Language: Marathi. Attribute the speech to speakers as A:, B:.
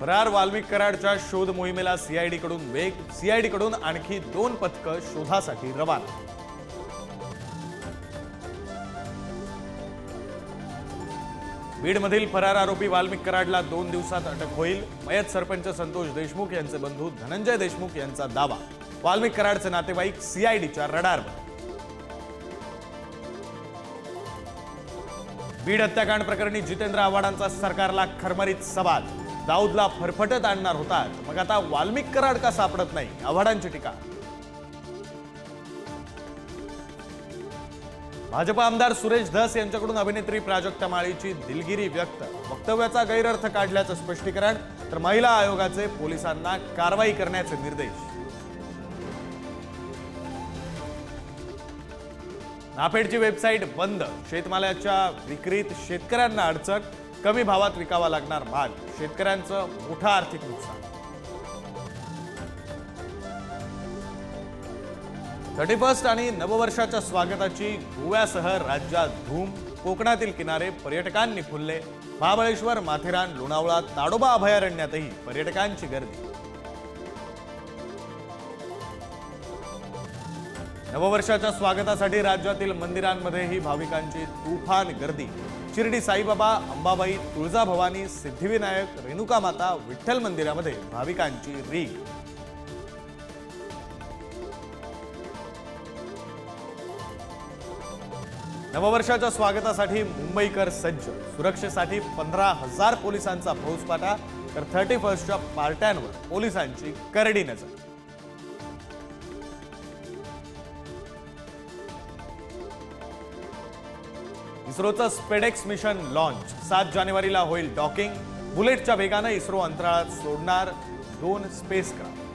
A: फरार वाल्मिक कराडच्या शोध मोहिमेला सीआयडीकडून वेग सीआयडीकडून आणखी दोन पथकं शोधासाठी रवाना. बीडमधील फरार आरोपी वाल्मिक कराडला दोन दिवसात अटक होईल. मयत सरपंच संतोष देशमुख यांचे बंधू धनंजय देशमुख यांचा दावा. वाल्मिक कराडचे नातेवाईक सीआयडीच्या रडारवर. बीड हत्याकांड प्रकरणी जितेंद्र आव्हाडांचा सरकारला खरमरीत सवाल. दाऊदला फरफटत आणणार होतात. मग आता वाल्मिक कराड का सापडत नाही? आव्हाडांची टीका. भाजप आमदार सुरेश धस यांच्याकडून अभिनेत्री प्राजक्ता माळीची दिलगिरी व्यक्त. वक्तव्याचा गैरअर्थ काढल्याचं स्पष्टीकरण तर महिला आयोगाचे पोलिसांना कारवाई करण्याचे निर्देश. नाफेडची वेबसाईट बंद. शेतमालाच्या विक्रीत शेतकऱ्यांना अडचण कमी भावात विकावा लागणार माल शेतकऱ्यांचं मोठं आर्थिक नुकसान. थर्टी फर्स्ट आणि नववर्षाच्या स्वागताची गोव्यासह राज्यात धूम. कोकणातील किनारे पर्यटकांनी फुलले. महाबळेश्वर माथेरान लोणावळा ताडोबा अभयारण्यातही पर्यटकांची गर्दी. नववर्षाच्या स्वागतासाठी राज्यातील मंदिरांमध्येही भाविकांची तुफान गर्दी. शिर्डी साईबाबा अंबाबाई तुळजाभवानी सिद्धिविनायक रेणुका माता विठ्ठल मंदिरामध्ये भाविकांची रीग नववर्षाच्या स्वागतासाठी मुंबईकर सज्ज. सुरक्षेसाठी पंधरा हजार पोलिसांचा फौजफाटा तर थर्टी फर्स्टच्या पार्ट्यांवर पोलिसांची करडी नजर. इस्रोचं स्पेडेक्स मिशन लॉन्च सात जानेवारीला होईल डॉकिंग बुलेटच्या वेगानं इस्रो अंतराळात सोडणार दोन स्पेस क्राफ्ट